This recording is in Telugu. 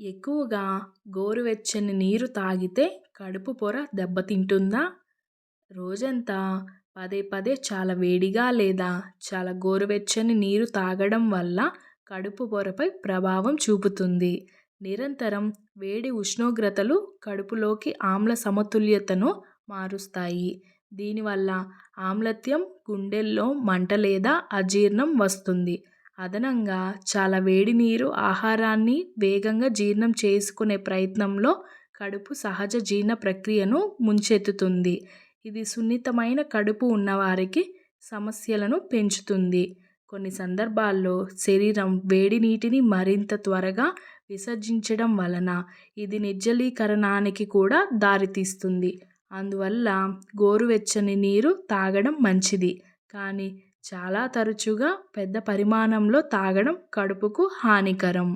ఎక్కువగా గోరువెచ్చని నీరు తాగితే కడుపు పొర దెబ్బతింటుందా? రోజంతా పదే పదే చాలా వేడిగా లేదా చాలా గోరువెచ్చని నీరు తాగడం వల్ల కడుపు పొరపై ప్రభావం చూపుతుంది. నిరంతరం వేడి ఉష్ణోగ్రతలు కడుపులోకి ఆమ్ల సమతుల్యతను మారుస్తాయి. దీనివల్ల ఆమ్లత్యం గుండెల్లో మంట లేదా అజీర్ణం వస్తుంది. అదనంగా చాలా వేడి నీరు ఆహారాన్ని వేగంగా జీర్ణం చేసుకునే ప్రయత్నంలో కడుపు సహజ జీర్ణ ప్రక్రియను ముంచెత్తుతుంది. ఇది సున్నితమైన కడుపు ఉన్నవారికి సమస్యలను పెంచుతుంది. కొన్ని సందర్భాల్లో శరీరం వేడి నీటిని మరింత త్వరగా విసర్జించడం వలన ఇది నిర్జలీకరణానికి కూడా దారితీస్తుంది. అందువల్ల గోరువెచ్చని నీరు తాగడం మంచిది. కానీ చాలా తరచుగా పెద్ద పరిమాణంలో తాగడం కడుపుకు హానికరం.